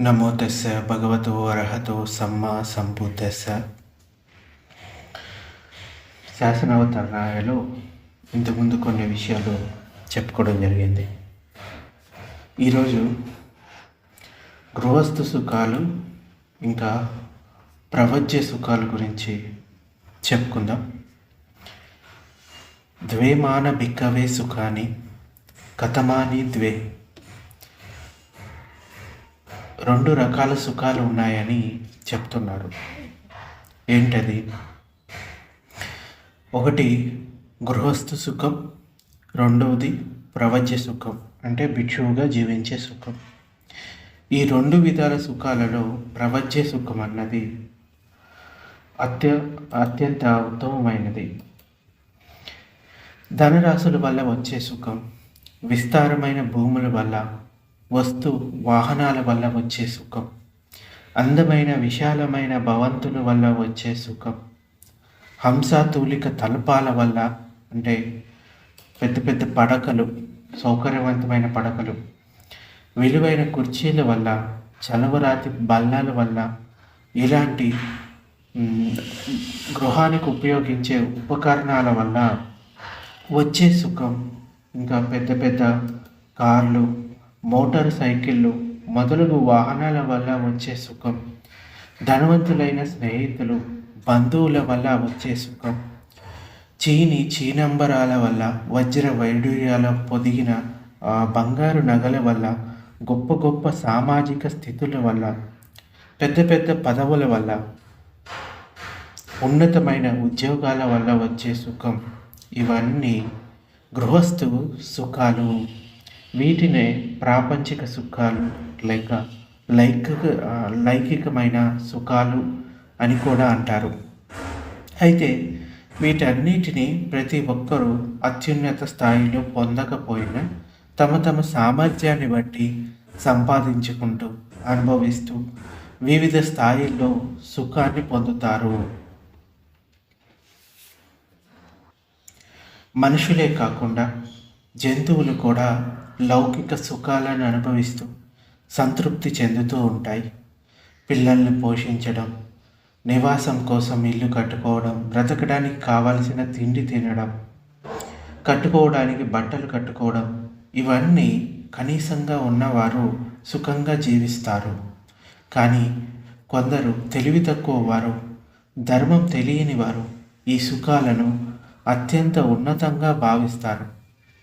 నమో తెస్స భగవతో అర్హతో సమ్మా సంబుద్ధస్స శాసనావతరణలో ఇంతకుముందు కొన్ని విషయాలు చెప్పుకోవడం జరిగింది. ఈరోజు గృహస్థు సుఖాలు ఇంకా ప్రవజ్య సుఖాల గురించి చెప్పుకుందాం. ద్వేమాన భిక్కవే సుఖాని కథమాని ద్వే రెండు రకాల సుఖాలు ఉన్నాయని చెప్తున్నారు ఏంటది? ఒకటి గృహస్థు సుఖం. రెండవది ప్రవజ్య సుఖం. అంటే భిక్షువుగా జీవించే సుఖం. ఈ రెండు విధాల సుఖాలలో ప్రవజ్య సుఖం అన్నది అత్య అత్యంత ఉత్తమమైనది. ధనరాశుల వల్ల వచ్చే సుఖం విస్తారమైన భూముల వల్ల వస్తు వాహనాల వల్ల వచ్చే సుఖం. అందమైన విశాలమైన భవంతుల వల్ల వచ్చే సుఖం. హంసాతూలిక తలపాల వల్ల అంటే పెద్ద పెద్ద పడకలు సౌకర్యవంతమైన పడకలు. విలువైన కుర్చీల వల్ల చలవరాతి బల్లాల వల్ల ఇలాంటి గృహానికి ఉపయోగించే ఉపకరణాల వల్ల వచ్చే సుఖం. ఇంకా పెద్ద పెద్ద కార్లు మోటార్ సైకిళ్ళు మొదలగు వాహనాల వల్ల వచ్చే సుఖం ధనవంతులైన స్నేహితులు బంధువుల వల్ల వచ్చే సుఖం. చీని చీనంబరాల వల్ల వజ్ర వైడూర్యాల పొదిగిన బంగారు నగల వల్ల గొప్ప గొప్ప సామాజిక స్థితుల వల్ల పెద్ద పెద్ద పదవుల వల్ల ఉన్నతమైన ఉద్యోగాల వల్ల వచ్చే సుఖం. ఇవన్నీ గృహస్థు సుఖాలు. వీటినే ప్రాపంచిక సుఖాలు లేక లైంగిక లైంగికమైన సుఖాలు అని కూడా అంటారు. అయితే వీటన్నిటిని ప్రతి ఒక్కరూ అత్యున్నత స్థాయిలో పొందకపోయినా తమ తమ సామర్థ్యాన్ని బట్టి సంపాదించుకుంటూ అనుభవిస్తూ వివిధ స్థాయిల్లో సుఖాన్ని పొందుతారు. మనుషులే కాకుండా జంతువులు కూడా లౌకిక సుఖాలను అనుభవిస్తూ సంతృప్తి చెందుతూ ఉంటాయి. పిల్లల్ని పోషించడం నివాసం కోసం ఇల్లు కట్టుకోవడం బ్రతకడానికి కావలసిన తిండి తినడం కట్టుకోవడానికి బట్టలు కట్టుకోవడం ఇవన్నీ కనీసంగా ఉన్నవారు సుఖంగా జీవిస్తారు. కానీ కొందరు తెలివి తక్కువ వారు ధర్మం తెలియని వారు ఈ సుఖాలను అత్యంత ఉన్నతంగా భావిస్తారు.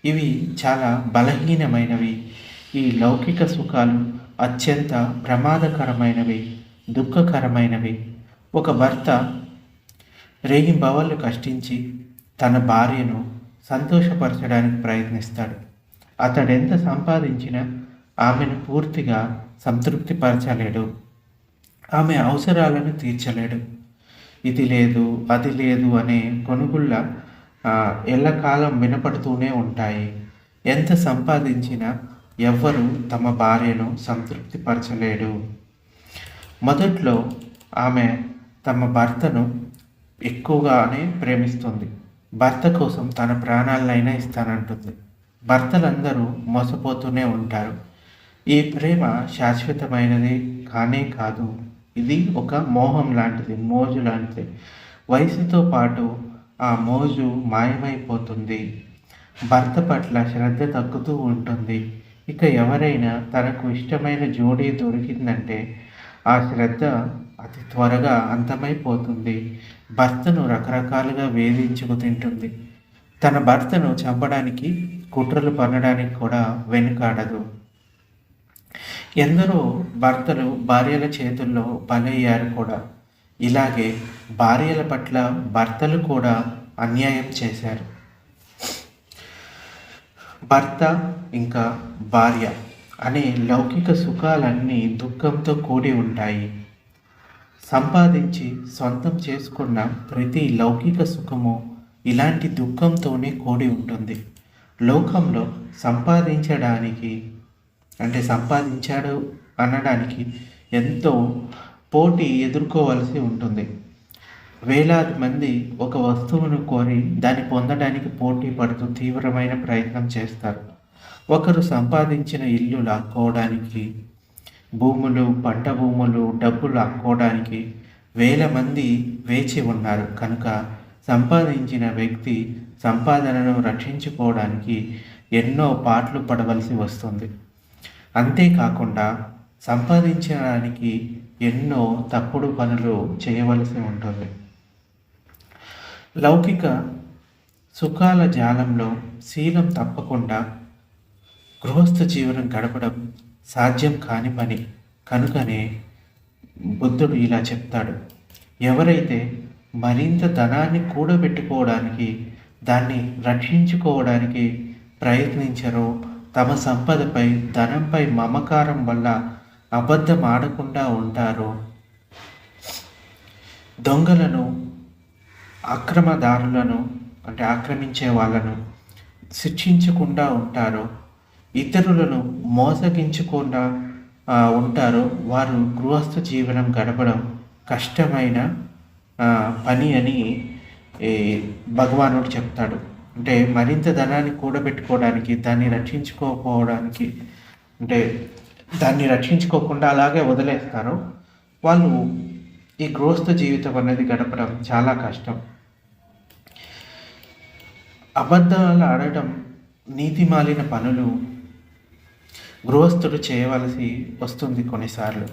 ఇవి చాలా బలహీనమైనవి. ఈ లౌకిక సుఖాలు అత్యంత ప్రమాదకరమైనవి దుఃఖకరమైనవి. ఒక భర్త రేగి బవళ్ళు కష్టించి తన భార్యను సంతోషపరచడానికి ప్రయత్నిస్తాడు. అతడెంత సంపాదించినా ఆమెను పూర్తిగా సంతృప్తిపరచలేడు. ఆమె అవసరాలను తీర్చలేడు. ఇది లేదు అది లేదు అనే కొనుగుళ్ళ ఎల్లకాలం వినపడుతూనే ఉంటాయి. ఎంత సంపాదించినా ఎవ్వరూ తమ భార్యను సంతృప్తిపరచలేడు. మొదట్లో ఆమె తమ భర్తను ఎక్కువగానే ప్రేమిస్తుంది. భర్త కోసం తన ప్రాణాలనైనా ఇస్తానంటుంది. భర్తలందరూ మోసపోతూనే ఉంటారు. ఈ ప్రేమ శాశ్వతమైనది కానే కాదు. ఇది ఒక మోహం లాంటిది మోజు లాంటిది. వయసుతో పాటు ఆ మోజు మాయమైపోతుంది. భర్త పట్ల శ్రద్ధ తగ్గుతూ ఉంటుంది. ఇక ఎవరైనా తనకు ఇష్టమైన జోడీ దొరికిందంటే ఆ శ్రద్ధ అతి త్వరగా అంతమైపోతుంది. భర్తను రకరకాలుగా వేధించుకు తింటుంది. తన భర్తను చంపడానికి కుట్రలు పన్నడానికి కూడా వెనుకాడదు. ఎందరో భర్తలు భార్యల చేతుల్లో బలయ్యారు కూడా. ఇలాగే భార్యల పట్ల భర్తలు కూడా అన్యాయం చేశారు. భర్త ఇంకా భార్య అనే లౌకిక సుఖాలన్నీ దుఃఖంతో కూడి ఉంటాయి. సంపాదించి సొంతం చేసుకున్న ప్రతి లౌకిక సుఖము ఇలాంటి దుఃఖంతోనే కూడి ఉంటుంది. లోకంలో సంపాదించడానికి అంటే సంపాదించాడు అనడానికి ఎంతో పోటీ ఎదుర్కోవలసి ఉంటుంది. వేలాది మంది ఒక వస్తువును కోరి దాన్ని పొందడానికి పోటీ పడుతూ తీవ్రమైన ప్రయత్నం చేస్తారు. ఒకరు సంపాదించిన ఇల్లు లాక్కోవడానికి భూములు పంట భూములు డబ్బులు లాక్కోవడానికి వేల మంది వేచి ఉన్నారు. కనుక సంపాదించిన వ్యక్తి సంపాదనను రక్షించుకోవడానికి ఎన్నో పాటలు పడవలసి వస్తుంది. అంతేకాకుండా సంపాదించడానికి ఎన్నో తప్పుడు పనులు చేయవలసి ఉంటుంది. లౌకిక సుఖాల జాలంలో శీలం తప్పకుండా గృహస్థ జీవనం గడపడం సాధ్యం కాని పని కనుకనే బుద్ధుడు ఇలా చెప్తాడు. ఎవరైతే మరింత ధనాన్ని కూడబెట్టుకోవడానికి దాన్ని రక్షించుకోవడానికి ప్రయత్నించరో తమ సంపదపై ధనంపై మమకారం వల్ల అబద్ధం ఆడకుండా ఉంటారో? దొంగలను అక్రమదారులను అంటే ఆక్రమించే వాళ్ళను శిక్షించకుండా ఉంటారో? ఇతరులను మోసగించకుండా ఉంటారో? వారు గృహస్థ జీవనం గడపడం కష్టమైన పని అని భగవానుడు చెప్తాడు. అంటే మరింత ధనాన్ని కూడబెట్టుకోవడానికి దాన్ని రక్షించుకోకపోవడానికి అంటే దాన్ని రక్షించుకోకుండా అలాగే వదిలేస్తారు. వాళ్ళు ఈ గృహస్థ జీవితం అనేది గడపడం చాలా కష్టం. అబద్ధాలు ఆడటం నీతి మాలిన పనులు గృహస్థుడు చేయవలసి వస్తుంది కొన్నిసార్లు.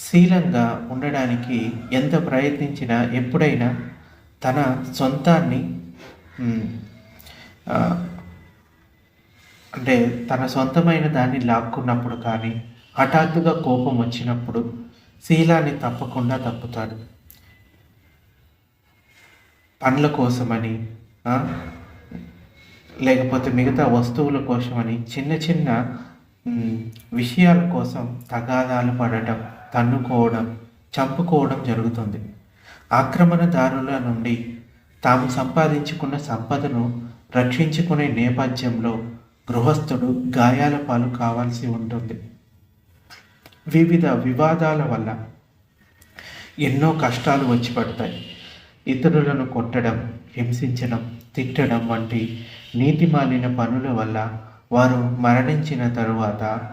శీలంగా ఉండడానికి ఎంత ప్రయత్నించినా ఎప్పుడైనా తన సొంతాన్ని అంటే తన సొంతమైన దాన్ని లాక్కున్నప్పుడు కానీ హఠాత్తుగా కోపం వచ్చినప్పుడు శీలాన్ని తప్పకుండా తప్పుతాడు. పండ్ల కోసమని లేకపోతే మిగతా వస్తువుల కోసమని చిన్న చిన్న విషయాల కోసం తగాదాలు పడటం తన్నుకోవడం చంపుకోవడం జరుగుతుంది. ఆక్రమణదారుల నుండి తాము సంపాదించుకున్న సంపదను రక్షించుకునే నేపథ్యంలో గృహస్థుడు గాయాల పాలు కావాల్సి ఉంటుంది. వివిధ వివాదాల వల్ల ఎన్నో కష్టాలు వచ్చి పడతాయి. ఇతరులను కొట్టడం హింసించడం తిట్టడం వంటి నీతి మాలిన పనుల వల్ల వారు మరణించిన తరువాత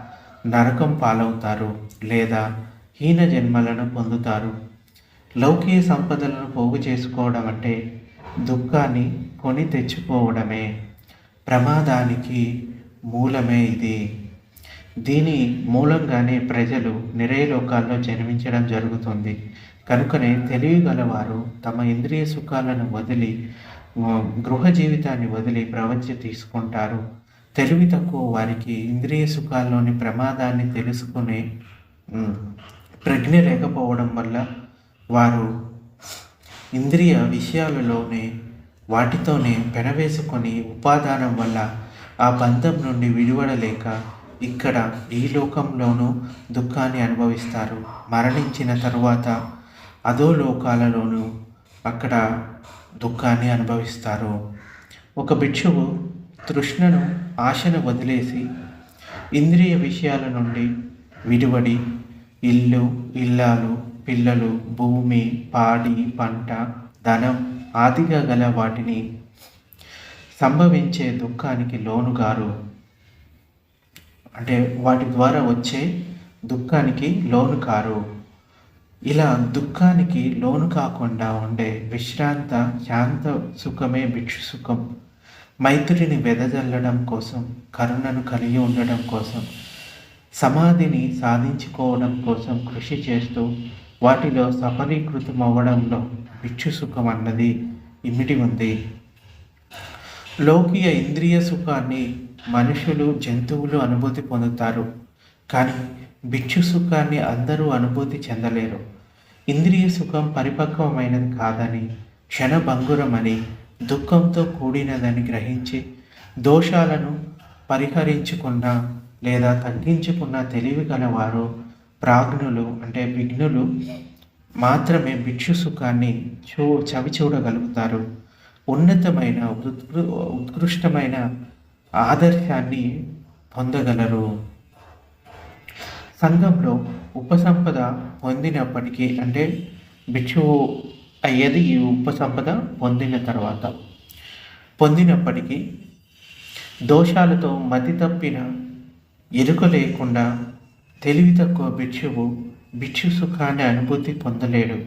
నరకం పాలవుతారు లేదా హీన జన్మలను పొందుతారు. లౌకిక సంపదలను పోగు చేసుకోవడం అంటే దుఃఖాన్ని కొని తెచ్చుకోవడమే. ప్రమాదానికి మూలమే ఇది. దీని మూలంగానే ప్రజలు నిరయలోకాల్లో జన్మించడం జరుగుతుంది. కనుకనే తెలియగలవారు తమ ఇంద్రియ సుఖాలను వదిలి గృహ జీవితాన్ని వదిలి ప్రవచ తీసుకుంటారు. తెలివి తక్కువ వారికి ఇంద్రియ సుఖాల్లోని ప్రమాదాన్ని తెలుసుకునే ప్రజ్ఞ లేకపోవడం వల్ల వారు ఇంద్రియ విషయాలలోనే వాటితోనే పెనవేసుకొని ఉపాదానం వల్ల ఆ బంధం నుండి విడివడలేక ఇక్కడ ఈ లోకంలోనూ దుఃఖాన్ని అనుభవిస్తారు. మరణించిన తరువాత అదో లోకాలలోనూ అక్కడ దుఃఖాన్ని అనుభవిస్తారు. ఒక భిక్షువు తృష్ణను ఆశను వదిలేసి ఇంద్రియ విషయాల నుండి విడివడి ఇల్లు ఇల్లాలు పిల్లలు భూమి పాడి పంట ధనం ఆదిగా గల వాటిని సంభవించే దుఃఖానికి లోనుగారు. అంటే వాటి ద్వారా వచ్చే దుఃఖానికి లోను కారు ఇలా దుఃఖానికి లోను కాకుండా ఉండే విశ్రాంత శాంత సుఖమే భిక్షు సుఖం. మైత్రిని వెదజల్లడం కోసం కరుణను కలిగి ఉండడం కోసం సమాధిని సాధించుకోవడం కోసం కృషి చేస్తూ వాటిలో సఫలీకృతం అవ్వడంలో భిక్షు సుఖం అన్నది ఇమిటి ఉంది. లౌకిక ఇంద్రియ సుఖాన్ని మనుషులు జంతువులు అనుభూతి పొందుతారు. కానీ భిక్షు సుఖాన్ని అందరూ అనుభూతి చెందలేరు. ఇంద్రియ సుఖం పరిపక్వమైనది కాదని క్షణభంగురమని దుఃఖంతో కూడినదని గ్రహించి దోషాలను పరిహరించుకున్న లేదా తగ్గించుకున్న తెలివి గలవారు ప్రాజ్ఞులు అంటే విఘ్నులు మాత్రమే భిక్షు సుఖాన్ని చూ చవి చూడగలుగుతారు. ఉన్నతమైన ఉత్కృష్టమైన ఆదర్శాన్ని పొందగలరు. సంఘంలో ఉపసంపద పొందినప్పటికీ అంటే భిక్షువు అయ్యేది ఈ ఉపసంపద పొందిన తర్వాత. పొందినప్పటికీ దోషాలతో మతి తప్పిన ఎరుక లేకుండా తెలివి తక్కువ భిక్షువు భిక్షు సుఖాన్ని అనుభూతి పొందలేడు.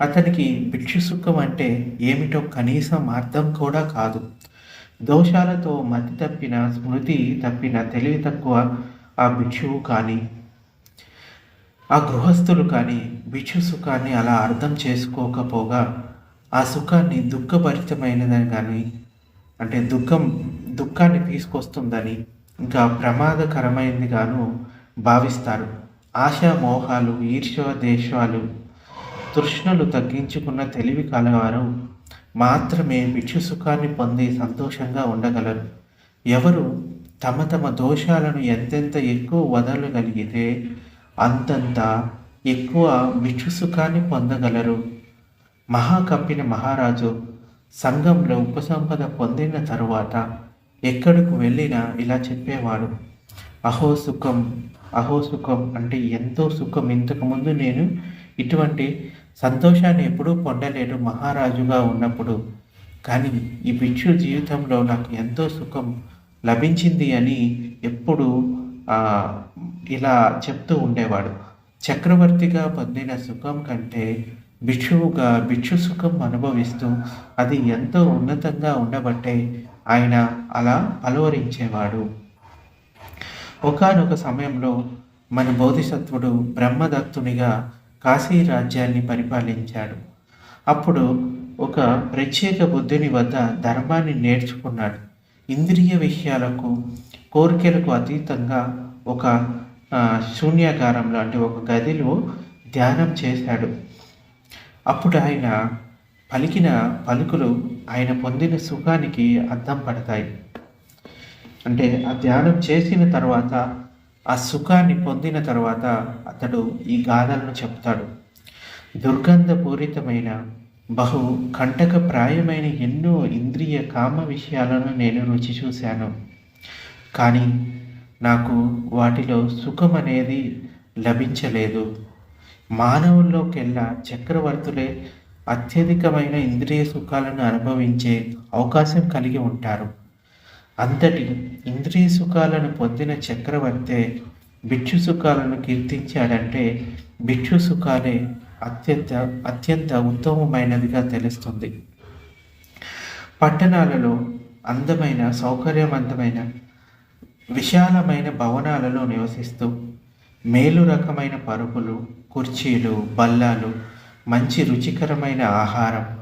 అతనికి భిక్షు సుఖం అంటే ఏమిటో కనీసం అర్థం కూడా కాదు. దోషాలతో మతి తప్పిన స్మృతి తప్పిన తెలివి తక్కువ ఆ భిక్షువు కానీ ఆ గృహస్థులు కానీ భిక్షు సుఖాన్ని అలా అర్థం చేసుకోకపోగా ఆ సుఖాన్ని దుఃఖభరితమైనదని కానీ అంటే దుఃఖం దుఃఖాన్ని తీసుకొస్తుందని ఇంకా ప్రమాదకరమైనది గాను భావిస్తారు. ఆశామోహాలు మోహాలు దేశాలు తృష్ణలు తగ్గించుకున్న తెలివి కలవారు మాత్రమే భిక్షు సుఖాన్ని పొంది సంతోషంగా ఉండగలరు. ఎవరు తమ తమ దోషాలను ఎంతెంత ఎక్కువ వదలగలిగితే అంతంత ఎక్కువ భిక్షు సుఖాన్ని పొందగలరు. మహాకప్పిన మహారాజు సంఘంలో ఉపసంపద పొందిన తరువాత ఎక్కడికి వెళ్ళినా ఇలా చెప్పేవాడు అహో సుఖం అహో సుఖం అంటే ఎంతో సుఖం. ఇంతకుముందు నేను ఇటువంటి సంతోషాన్ని ఎప్పుడూ పొందలేడు మహారాజుగా ఉన్నప్పుడు. కానీ ఈ భిక్షు జీవితంలో నాకు ఎంతో సుఖం లభించింది అని ఎప్పుడు ఇలా చెప్తూ ఉండేవాడు. చక్రవర్తిగా పొందిన సుఖం కంటే భిక్షువుగా భిక్షు సుఖం అనుభవిస్తూ అది ఎంతో ఉన్నతంగా ఉండబట్టే ఆయన అలా అలవరించేవాడు. ఒకనొక సమయంలో మన బోధిసత్వుడు బ్రహ్మదత్తునిగా కాశీ రాజ్యాన్ని పరిపాలించాడు. అప్పుడు ఒక ప్రత్యేక బుద్ధుని వద్ద ధర్మాన్ని నేర్చుకున్నాడు. ఇంద్రియ విషయాలకు కోరికలకు అతీతంగా ఒక శూన్యాగారంలో అంటే ఒక గదిలో ధ్యానం చేశాడు. అప్పుడు ఆయన పలికిన పలుకులు ఆయన పొందిన సుఖానికి అద్దం పడతాయి. అంటే ఆ ధ్యానం చేసిన తర్వాత ఆ సుఖాన్ని పొందిన తర్వాత అతడు ఈ గాథలను చెప్తాడు. దుర్గంధపూరితమైన బహు కంటక ప్రాయమైన ఎన్నో ఇంద్రియ కామ విషయాలను నేను రుచి చూశాను. కానీ నాకు వాటిలో సుఖం అనేది లభించలేదు. మానవుల్లోకెల్లా చక్రవర్తులే అత్యధికమైన ఇంద్రియ సుఖాలను అనుభవించే అవకాశం కలిగి ఉంటారు. అంతటి ఇంద్రియ సుఖాలను పొందిన చక్రవర్తే భిక్షు సుఖాలను కీర్తించాడంటే భిక్షు సుఖాలే అత్యంత అత్యంత ఉత్తమమైనదిగా తెలుస్తుంది. పట్టణాలలో అందమైన సౌకర్యవంతమైన విశాలమైన భవనాలలో నివసిస్తూ మేలు రకమైన పరుపులు కుర్చీలు బల్లాలు మంచి రుచికరమైన ఆహారం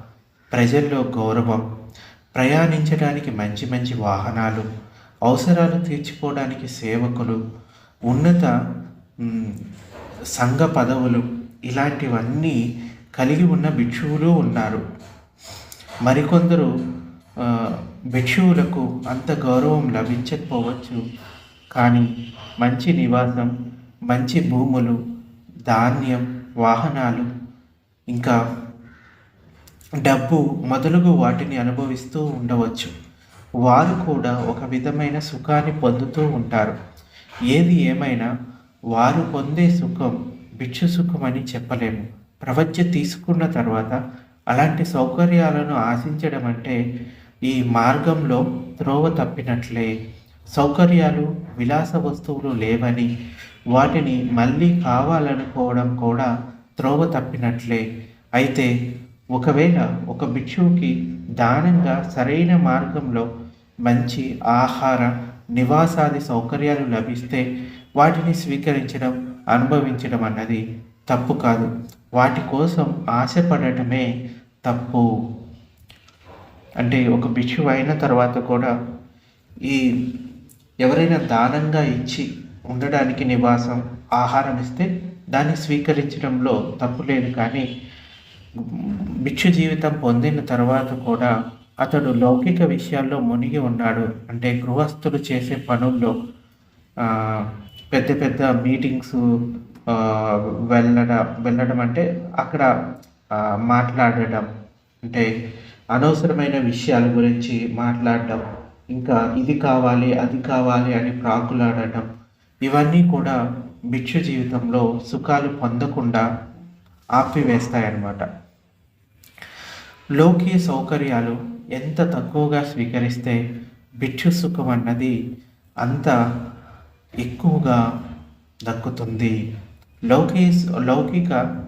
ప్రజల్లో గౌరవం ప్రయాణించడానికి మంచి మంచి వాహనాలు అవసరాలు తీర్చుకోవడానికి సేవకులు ఉన్నత సంఘ పదవులు ఇలాంటివన్నీ కలిగి ఉన్న భిక్షువులు ఉన్నారు. మరికొందరు భిక్షువులకు అంత గౌరవం లభించకపోవచ్చు. కానీ మంచి నివాసం మంచి భూములు ధాన్యం వాహనాలు ఇంకా డబ్బు మొదలుగు వాటిని అనుభవిస్తూ ఉండవచ్చు. వారు కూడా ఒక విధమైన సుఖాన్ని పొందుతూ ఉంటారు. ఏది ఏమైనా వారు పొందే సుఖం భిక్షు సుఖం అని చెప్పలేము. ప్రవచ్య తీసుకున్న తర్వాత అలాంటి సౌకర్యాలను ఆశించడం అంటే ఈ మార్గంలో త్రోవ తప్పినట్లే. సౌకర్యాలు విలాస వస్తువులు లేవని వాటిని మళ్ళీ కావాలనుకోవడం కూడా త్రోవ తప్పినట్లే. అయితే ఒకవేళ ఒక భిక్షువుకి దానంగా సరైన మార్గంలో మంచి ఆహార నివాసాది సౌకర్యాలు లభిస్తే వాటిని స్వీకరించడం అనుభవించడం అన్నది తప్పు కాదు. వాటి కోసం ఆశపడటమే తప్పు. అంటే ఒక భిక్షువు అయిన తర్వాత కూడా ఈ ఎవరైనా దానంగా ఇచ్చి ఉండడానికి నివాసం ఆహారం ఇస్తే దాన్ని స్వీకరించడంలో తప్పు లేదు కానీ భిక్షు జీవితం పొందిన తర్వాత కూడా అతడు లౌకిక విషయాల్లో మునిగి ఉన్నాడు. అంటే గృహస్థులు చేసే పనుల్లో పెద్ద పెద్ద మీటింగ్స్ వెళ్ళడం వెళ్ళడం అంటే అక్కడ మాట్లాడడం. అంటే అనవసరమైన విషయాల గురించి మాట్లాడడం. ఇంకా ఇది కావాలి అది కావాలి అని ప్రాకులాడటం ఇవన్నీ కూడా భిక్షు జీవితంలో సుఖాలు పొందకుండా ఆపివేస్తాయన్నమాట. లోకీయ సౌకర్యాలు ఎంత తక్కువగా స్వీకరిస్తే భిక్షు సుఖం అన్నది అంత ఎక్కువగా దక్కుతుంది. లౌకీ లౌకిక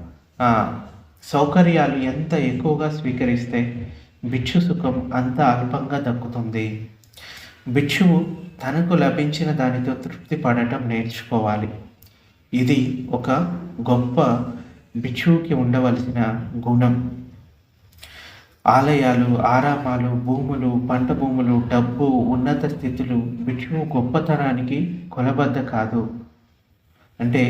సౌకర్యాలు ఎంత ఎక్కువగా స్వీకరిస్తే భిక్షు సుఖం అంత అల్పంగా దక్కుతుంది. భిక్షువు తనకు లభించిన దానితో తృప్తి పడటం నేర్చుకోవాలి. ఇది ఒక గొప్ప భిక్షువుకి ఉండవలసిన గుణం. ఆలయాలు ఆరామాలు భూములు పంట భూములు డబ్బు ఉన్నత స్థితులు భిక్షువు గొప్పతనానికి కొలబద్ద కాదు అంటే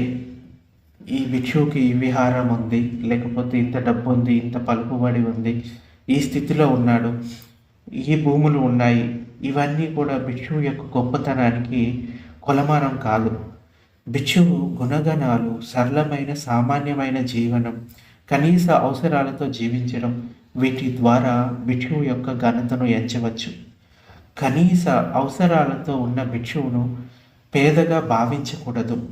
ఈ భిక్షువుకి ఈ విహారం ఉంది లేకపోతే ఇంత డబ్బు ఉంది ఇంత పలుకుబడి ఉంది ఈ స్థితిలో ఉన్నాడు ఈ భూములు ఉన్నాయి ఇవన్నీ కూడా భిక్షువు యొక్క గొప్పతనానికి కొలమానం కాదు. బిచ్చువు గుణగణాలు సరళమైన సామాన్యమైన జీవనం కనీస అవసరాలతో జీవించడం వీటి ద్వారా భిక్షువు యొక్క ఘనతను ఎంచవచ్చు. కనీస అవసరాలతో ఉన్న భిక్షువును పేదగా భావించకూడదు.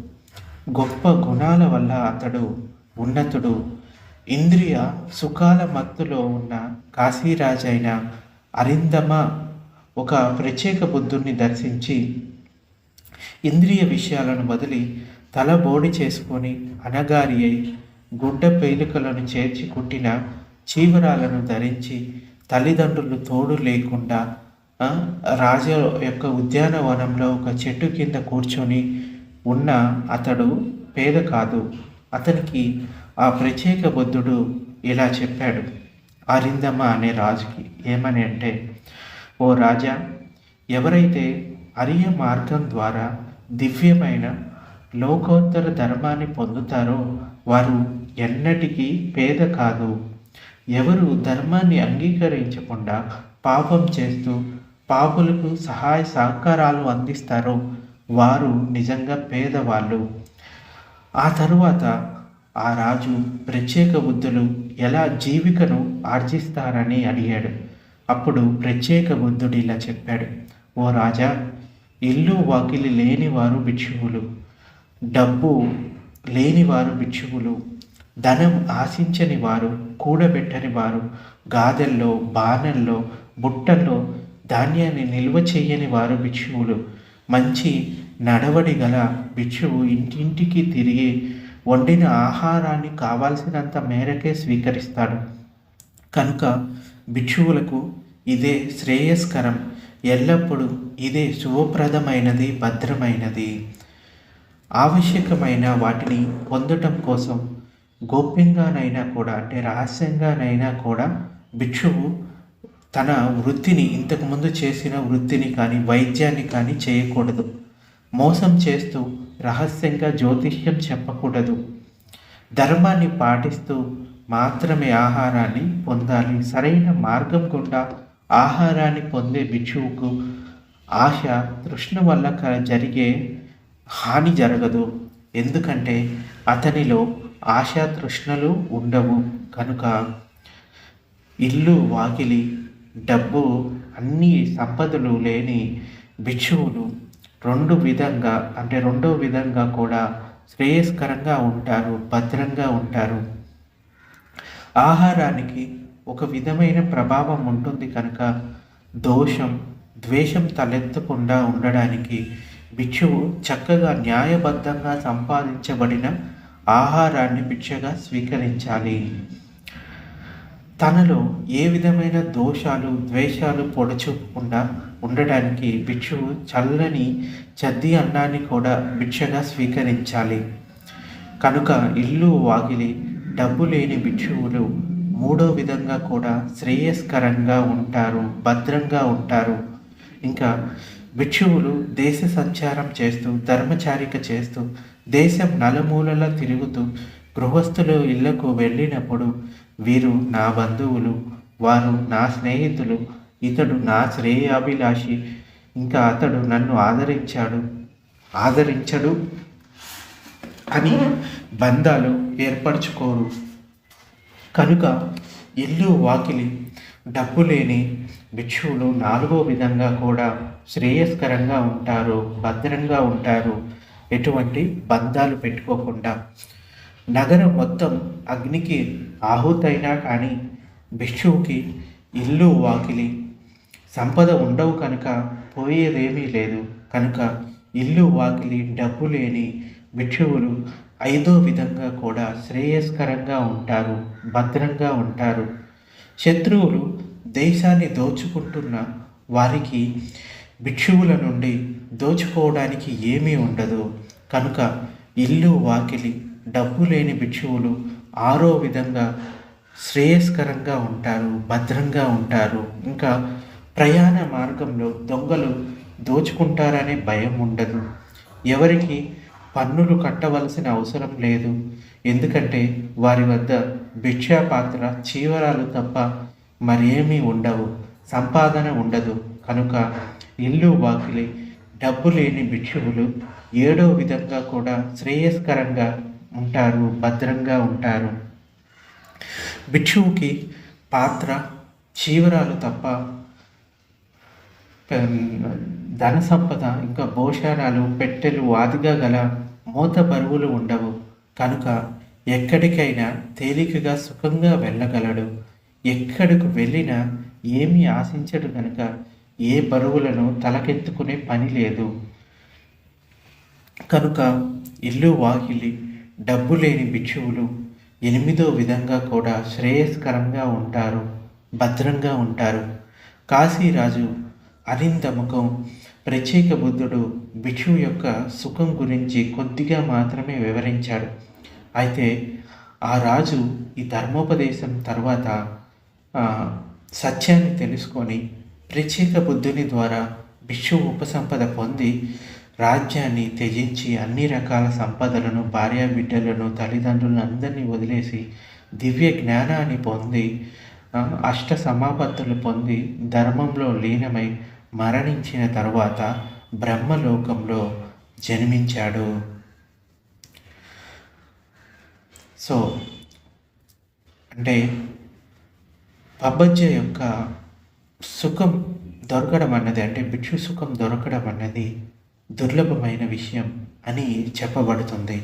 గొప్ప గుణాల వల్ల అతడు ఉన్నతుడు. ఇంద్రియ సుఖాల మత్తులో ఉన్న కాశీరాజైన అరిందమ ఒక ప్రత్యేక బుద్ధుణ్ణి దర్శించి ఇంద్రియ విషయాలను వదిలి తల బోడి చేసుకొని అనగారి అయి గుడ్డ పేలికలను చేర్చి కుట్టిన చీవరాలను ధరించి తల్లిదండ్రులు తోడు లేకుండా ఆ, రాజ యొక్క ఉద్యానవనంలో ఒక చెట్టు కింద కూర్చొని ఉన్న అతడు పేద కాదు. అతనికి ఆ ప్రత్యేక బుద్ధుడు ఇలా చెప్పాడు. అరిందమ్మ అనే రాజుకి ఏమని అంటే ఓ రాజా ఎవరైతే అరియ మార్గం ద్వారా దివ్యమైన లోకోత్తర ధర్మాన్ని పొందుతారో వారు ఎన్నటికీ పేద కాదు. ఎవరు ధర్మాన్ని అంగీకరించకుండా పాపం చేస్తూ పాపులకు సహాయ సహకారాలు అందిస్తారో వారు నిజంగా పేదవాళ్ళు. ఆ తరువాత ఆ రాజు ప్రత్యేక బుద్ధులు ఎలా జీవికను ఆర్జిస్తారని అడిగాడు. అప్పుడు ప్రత్యేక బుద్ధుడు ఇలా చెప్పాడు ఓ రాజా ఇల్లు వాకిలి లేనివారు భిక్షువులు. డబ్బు లేనివారు భిక్షువులు. ధనం ఆశించని వారు కూడబెట్టని వారు గాదెల్లో బాణల్లో బుట్టల్లో ధాన్యాన్ని నిల్వ చేయని వారు భిక్షువులు. మంచి నడవడి గల భిక్షువు ఇంటింటికి తిరిగి వండిన ఆహారాన్ని కావాల్సినంత మేరకే స్వీకరిస్తాడు. కనుక భిక్షువులకు ఇదే శ్రేయస్కరం. ఎల్లప్పుడూ ఇదే శుభప్రదమైనది భద్రమైనది. ఆవశ్యకమైన వాటిని పొందటం కోసం గోప్యంగానైనా కూడా అంటే రహస్యంగానైనా కూడా భిక్షువు తన వృత్తిని ఇంతకుముందు చేసిన వృత్తిని కానీ వైద్యాన్ని కానీ చేయకూడదు. మోసం చేస్తూ రహస్యంగా జ్యోతిష్యం చెప్పకూడదు. ధర్మాన్ని పాటిస్తూ మాత్రమే ఆహారాన్ని పొందాలి. సరైన మార్గం గుండా ఆహారాన్ని పొందే భిక్షువుకు ఆశ తృష్ణ వల్ల క- జరిగే హాని జరగదు. ఎందుకంటే అతనిలో ఆశా తృష్ణలు ఉండవు. కనుక ఇల్లు వాకిలి డబ్బు అన్ని సంపదలు లేని భిక్షువులు రెండు విధంగా అంటే రెండో విధంగా కూడా శ్రేయస్కరంగా ఉంటారు భద్రంగా ఉంటారు. ఆహారానికి ఒక విధమైన ప్రభావం ఉంటుంది కనుక దోషం ద్వేషం తలెత్తకుండా ఉండడానికి భిక్షువు చక్కగా న్యాయబద్ధంగా సంపాదించబడిన ఆహారాన్ని భిక్షగా స్వీకరించాలి. తనలో ఏ విధమైన దోషాలు ద్వేషాలు పొడచూపకుండా ఉండడానికి భిక్షువు చల్లని చద్ది అన్నాన్ని కూడా భిక్షగా స్వీకరించాలి. కనుక ఇల్లు వాకిలి డబ్బు లేని భిక్షువులు మూడో విధంగా కూడా శ్రేయస్కరంగా ఉంటారు భద్రంగా ఉంటారు. ఇంకా భిక్షువులు దేశ సంచారం చేస్తూ ధర్మచారిక చేస్తూ దేశం నలుమూలలా తిరుగుతూ గృహస్థులు ఇళ్ళకు వెళ్ళినప్పుడు వీరు నా బంధువులు వారు నా స్నేహితులు ఇతడు నా శ్రేయాభిలాషి ఇంకా అతడు నన్ను ఆదరించాడు. ఆదరించడు అని బంధాలు ఏర్పరచుకోరు. కనుక ఇల్లు వాకిలి డబ్బు లేని భిక్షువులు నాలుగో విధంగా కూడా శ్రేయస్కరంగా ఉంటారు భద్రంగా ఉంటారు. ఎటువంటి బంధాలు పెట్టుకోకుండా. నగరం మొత్తం అగ్నికి ఆహుతైనా కానీ భిక్షువుకి ఇల్లు వాకిలి సంపద ఉండవు కనుక పోయేదేమీ లేదు. కనుక ఇల్లు వాకిలి డబ్బు లేని భిక్షువులు ఐదో విధంగా కూడా శ్రేయస్కరంగా ఉంటారు భద్రంగా ఉంటారు. శత్రువులు దేశాన్ని దోచుకుంటున్న వారికి భిక్షువుల నుండి దోచుకోవడానికి ఏమీ ఉండదు. కనుక ఇల్లు వాకిలి డబ్బు లేని భిక్షువులు ఆరో విధంగా శ్రేయస్కరంగా ఉంటారు భద్రంగా ఉంటారు. ఇంకా ప్రయాణ మార్గంలో దొంగలు దోచుకుంటారనే భయం ఉండదు. ఎవరికి పన్నులు కట్టవలసిన అవసరం లేదు. ఎందుకంటే వారి వద్ద భిక్షా పాత్ర చీవరాలు తప్ప మరేమీ ఉండవు సంపాదన ఉండదు. కనుక ఇల్లు వాకిలి డబ్బు లేని భిక్షువులు ఏడో విధంగా కూడా శ్రేయస్కరంగా ఉంటారు భద్రంగా ఉంటారు. భిక్షువుకి పాత్ర చీవరాలు తప్ప ధన సంపద ఇంకా భోషారాలు పెట్టెలు ఆదిగా గల మూత బరువులు ఉండవు. కనుక ఎక్కడికైనా తేలికగా సుఖంగా వెళ్ళగలడు. ఎక్కడికి వెళ్ళినా ఏమీ ఆశించడు కనుక ఏ బరువులను తలకెత్తుకునే పని లేదు. కనుక ఇల్లు వాకిలి డబ్బు లేని బిక్షువులు ఎనిమిదో విధంగా కూడా శ్రేయస్కరంగా ఉంటారు భద్రంగా ఉంటారు. కాశీరాజు అరిందముఖం ప్రత్యేక బుద్ధుడు భిక్షువు యొక్క సుఖం గురించి కొద్దిగా మాత్రమే వివరించాడు. అయితే ఆ రాజు ఈ ధర్మోపదేశం తర్వాత సత్యాన్ని తెలుసుకొని ప్రత్యేక బుద్ధుని ద్వారా భిక్షు ఉపసంపద పొంది రాజ్యాన్ని త్యజించి అన్ని రకాల సంపదలను భార్య బిడ్డలను తల్లిదండ్రులను అందరినీ వదిలేసి దివ్య జ్ఞానాన్ని పొంది అష్ట సమాపత్తులు పొంది ధర్మంలో లీనమై మరణించిన తరువాత బ్రహ్మలోకంలో జన్మించాడు. సో అంటే పబ్బజ్జ యొక్క సుఖం దొరకడం అన్నది అంటే భిక్షు సుఖం దొరకడం అన్నది దుర్లభమైన విషయం అని చెప్పబడుతుంది.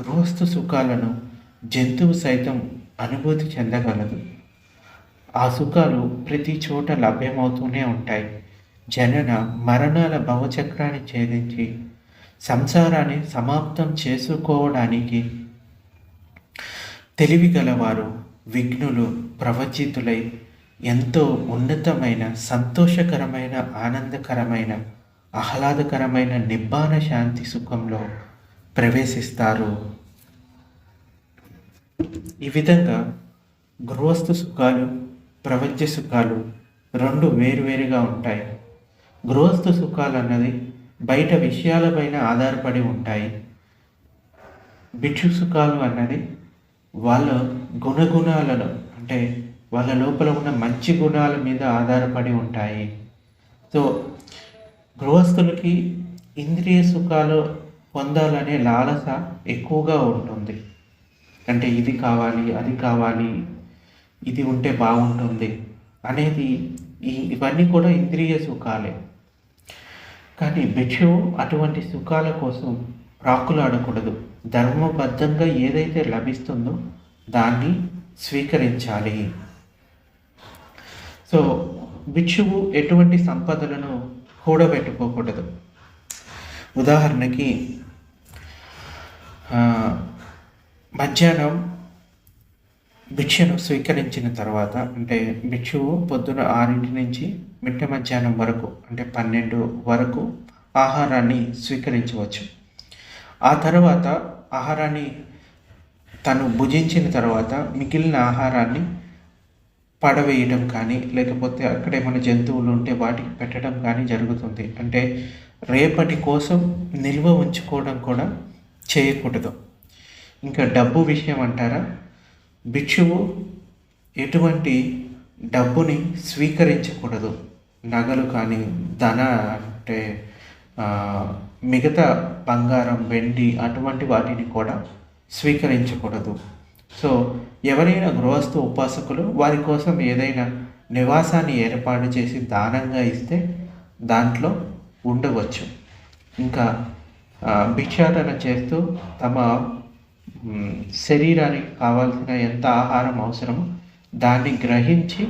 గృహస్థు సుఖాలను జంతువు సైతం అనుభూతి చెందగలదు. ఆ సుఖాలు ప్రతి చోట లభ్యమవుతూనే ఉంటాయి. జనన మరణాల భవచక్రాన్ని ఛేదించి సంసారాన్ని సమాప్తం చేసుకోవడానికి తెలివి గలవారు విఘ్నులు ప్రవచితులై ఎంతో ఉన్నతమైన సంతోషకరమైన ఆనందకరమైన ఆహ్లాదకరమైన నిబ్బాన శాంతి సుఖంలో ప్రవేశిస్తారు. ఈ విధంగా గృహస్థ సుఖాలు ప్రపంచ సుఖాలు రెండు వేరువేరుగా ఉంటాయి. గృహస్థ సుఖాలు అన్నది బయట విషయాలపైన ఆధారపడి ఉంటాయి. భిక్షు సుఖాలు అన్నది వాళ్ళ గుణగుణాలను అంటే వాళ్ళ లోపల ఉన్న మంచి గుణాల మీద ఆధారపడి ఉంటాయి. సో గృహస్థులకి ఇంద్రియ సుఖాలు పొందాలనే లాలస ఎక్కువగా ఉంటుంది. అంటే ఇది కావాలి అది కావాలి ఇది ఉంటే బాగుంటుంది అనేది ఈ ఇవన్నీ కూడా ఇంద్రియ సుఖాలే. కానీ భిక్షువు అటువంటి సుఖాల కోసం రాకులాడకూడదు ధర్మబద్ధంగా ఏదైతే లభిస్తుందో దాన్ని స్వీకరించాలి. సో భిక్షువు ఎటువంటి సంపదలను కూడబెట్టుకోకూడదు. ఉదాహరణకి మధ్యాహ్నం భిక్షను స్వీకరించిన తర్వాత అంటే భిక్షువు పొద్దున ఆరింటి నుంచి మిట్ట మధ్యాహ్నం వరకు అంటే పన్నెండు వరకు ఆహారాన్ని స్వీకరించవచ్చు. ఆ తర్వాత ఆహారాన్ని తను భుజించిన తర్వాత మిగిలిన ఆహారాన్ని పడవేయడం కానీ లేకపోతే అక్కడ ఏమైనా జంతువులు ఉంటే వాటికి పెట్టడం కానీ జరుగుతుంది. అంటే రేపటి కోసం నిల్వ ఉంచుకోవడం కూడా చేయకూడదు. ఇంకా డబ్బు విషయం అంటారా? భిక్షువు ఎటువంటి డబ్బుని స్వీకరించకూడదు. నగలు కానీ ధన అంటే మిగతా బంగారం వెండి అటువంటి వాటిని కూడా స్వీకరించకూడదు. సో ఎవరైనా గృహస్థ ఉపాసకులు వారి కోసం ఏదైనా నివాసాన్ని ఏర్పాటు చేసి దానంగా ఇస్తే దాంట్లో ఉండవచ్చు. ఇంకా భిక్షాటన చేస్తూ తమ శరీరానికి కావాల్సిన ఎంత ఆహారం అవసరమో దాన్ని గ్రహించి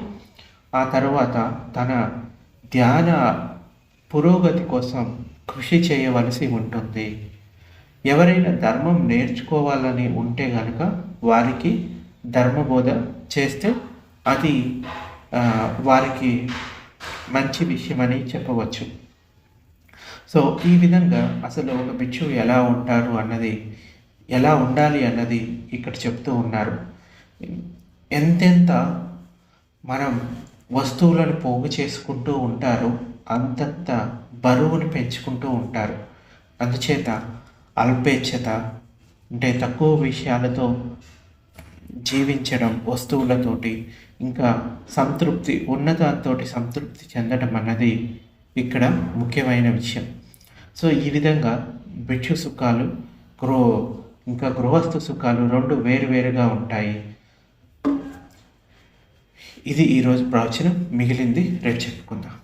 ఆ తర్వాత తన ధ్యాన పురోగతి కోసం కృషి చేయవలసి ఉంటుంది. ఎవరైనా ధర్మం నేర్చుకోవాలని ఉంటే కనుక వారికి ధర్మబోధ చేస్తే అది వారికి మంచి విషయమని చెప్పవచ్చు. సో ఈ విధంగా అసలు ఒక భిక్షు ఎలా ఉంటారు అన్నది ఎలా ఉండాలి అన్నది ఇక్కడ చెప్తూ ఉన్నారు. ఎంతెంత మనం వస్తువులను పోగు చేసుకుంటూ ఉంటారో అంతంత బరువును పెంచుకుంటూ ఉంటారు. అందుచేత అల్పేచ్ఛత అంటే తక్కువ విషయాలతో జీవించడం వస్తువులతోటి ఇంకా సంతృప్తి ఉన్నదాంతో సంతృప్తి చెందడం అన్నది ఇక్కడ ముఖ్యమైన విషయం. సో ఈ విధంగా భిక్షు సుఖాలు గృహ ఇంకా గృహస్థు సుఖాలు రెండు వేరువేరుగా ఉంటాయి. ఇది ఈరోజు ప్రవచనం మిగిలింది రేపు చెప్పుకుందాం.